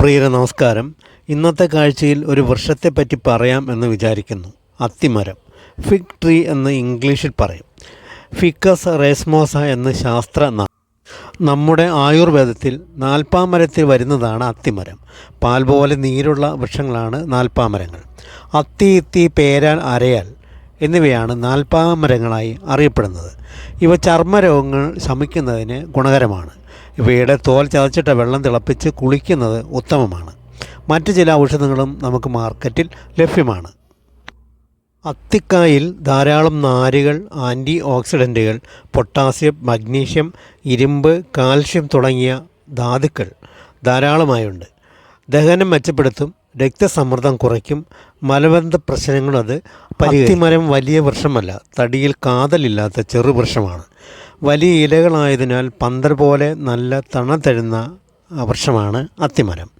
പ്രിയരെ നമസ്കാരം. ഇന്നത്തെ കാഴ്ചയിൽ ഒരു വൃക്ഷത്തെപ്പറ്റി പറയാം എന്ന് വിചാരിക്കുന്നു. അത്തിമരം. ഫിഗ് ട്രീ എന്ന് ഇംഗ്ലീഷിൽ പറയും. ഫിക്കസ് റേസ്മോസ എന്ന് ശാസ്ത്ര നമ്മുടെ ആയുർവേദത്തിൽ നാൽപ്പാമരത്തിൽ വരുന്നതാണ് അത്തിമരം. പാൽ പോലെ നീരുള്ള വൃക്ഷങ്ങളാണ് നാൽപ്പാമരങ്ങൾ. അത്തി ഇത്തി പേരാൽ അരയാൽ എന്നിവയാണ് നാൽപ്പാമരങ്ങളായി അറിയപ്പെടുന്നത്. ഇവ ചർമ്മരോഗങ്ങൾ ശമിക്കുന്നതിന് ഗുണകരമാണ്. ഇവയുടെ തോൽ ചതച്ചിട്ട വെള്ളം തിളപ്പിച്ച് കുളിക്കുന്നത് ഉത്തമമാണ്. മറ്റ് ചില ഔഷധങ്ങളും നമുക്ക് മാർക്കറ്റിൽ ലഭ്യമാണ്. അത്തിക്കായിൽ ധാരാളം നാരുകൾ ആന്റി ഓക്സിഡന്റുകൾ പൊട്ടാസ്യം മഗ്നീഷ്യം ഇരുമ്പ് കാൽഷ്യം തുടങ്ങിയ ധാതുക്കൾ ധാരാളമായുണ്ട്. ദഹനം മെച്ചപ്പെടുത്തും രക്തസമ്മർദ്ദം കുറയ്ക്കും മലബന്ധ പ്രശ്നങ്ങളും അത് പത്തിമരം വലിയ വൃക്ഷമല്ല തടിയിൽ കാതലില്ലാത്ത ചെറുവൃക്ഷമാണ് വലിയ ഇലകളായതിനാൽ പന്തൽ പോലെ നല്ല തണുത്തരുന്ന വൃക്ഷമാണ് അത്തിമരം.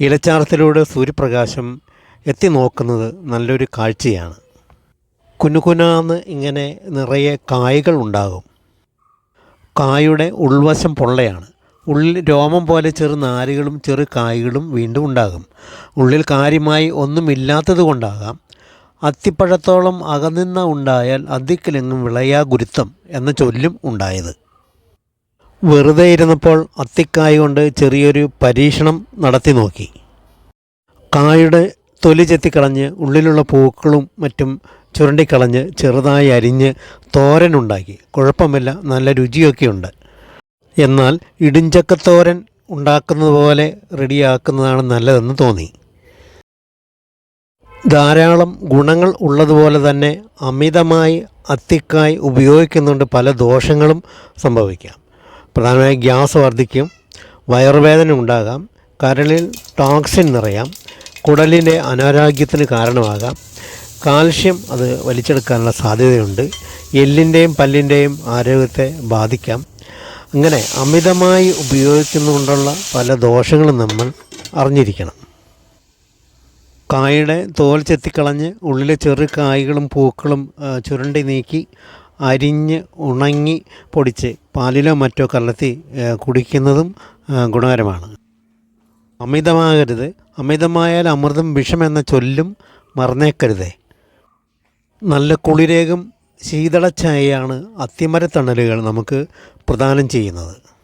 ഇലച്ചാർത്തിലൂടെ സൂര്യപ്രകാശം എത്തി നോക്കുന്നത് നല്ലൊരു കാഴ്ചയാണ്. കുനുകുനാന്ന് ഇങ്ങനെ നിറയെ കായ്കൾ ഉണ്ടാകും. കായുടെ ഉൾവശം പൊള്ളയാണ്. ഉള്ളിൽ രോമം പോലെ ചെറു നാരുകളും ചെറു കായ്കളും വീണ്ടും ഉണ്ടാകും. ഉള്ളിൽ കാര്യമായി ഒന്നുമില്ലാത്തത് കൊണ്ടാകാം. അത്തിപ്പഴത്തോളം അകനിന്ന ഉണ്ടായാൽ അതിക്കിലെങ്ങും വിളയാ ഗുരുത്വം എന്ന ചൊല്ലും ഉണ്ടായത്. വെറുതെ ഇരുന്നപ്പോൾ അത്തിക്കായ കൊണ്ട് ചെറിയൊരു പരീക്ഷണം നടത്തി നോക്കി. കായുടെ തൊലി ചെത്തിക്കളഞ്ഞ് ഉള്ളിലുള്ള പൂക്കളും മറ്റും ചുരണ്ടിക്കളഞ്ഞ് ചെറുതായി അരിഞ്ഞ് തോരനുണ്ടാക്കി കുഴപ്പമില്ല നല്ല രുചിയൊക്കെയുണ്ട്. എന്നാൽ ഇടിഞ്ചക്കത്തോരൻ ഉണ്ടാക്കുന്നത് പോലെ റെഡിയാക്കുന്നതാണ് നല്ലതെന്ന് തോന്നി. ധാരാളം ഗുണങ്ങൾ ഉള്ളതുപോലെ തന്നെ അമിതമായി അത്തിക്കായ് ഉപയോഗിക്കുന്നുണ്ട് പല ദോഷങ്ങളും സംഭവിക്കാം. പ്രധാനമായി ഗ്യാസ് വർദ്ധിക്കും വയറുവേദന ഉണ്ടാകാം കരളിൽ ടോക്സിൻ നിറയാം കുടലിന്റെ അനാരോഗ്യത്തിന് കാരണമാകാം കാൽഷ്യം അത് വലിച്ചെടുക്കാനുള്ള സാധ്യതയുണ്ട് എല്ലിന്റെയും പല്ലിന്റെയും ആരോഗ്യത്തെ ബാധിക്കാം അങ്ങനെ അമിതമായി ഉപയോഗിക്കുന്നതുകൊണ്ടുള്ള പല ദോഷങ്ങളും നമ്മൾ അറിഞ്ഞിരിക്കണം. കായയുടെ തോൽ ചെത്തിക്കളഞ്ഞ് ഉള്ളിലെ ചെറു കായ്കളും പൂക്കളും ചുരുണ്ടി നീക്കി അരിഞ്ഞ് ഉണങ്ങി പൊടിച്ച് പാലിലോ മറ്റോ കലർത്തി കുടിക്കുന്നതും ഗുണകരമാണ്. അമിതമാകരുത്. അമിതമായാൽ അമൃതം വിഷമെന്ന ചൊല്ലും മറന്നേക്കരുതേ. നല്ല കുളിരേകും ശീതള ഛായയാണ് അത്തിമരത്തണലുകൾ നമുക്ക് പ്രദാനം ചെയ്യുന്നത്.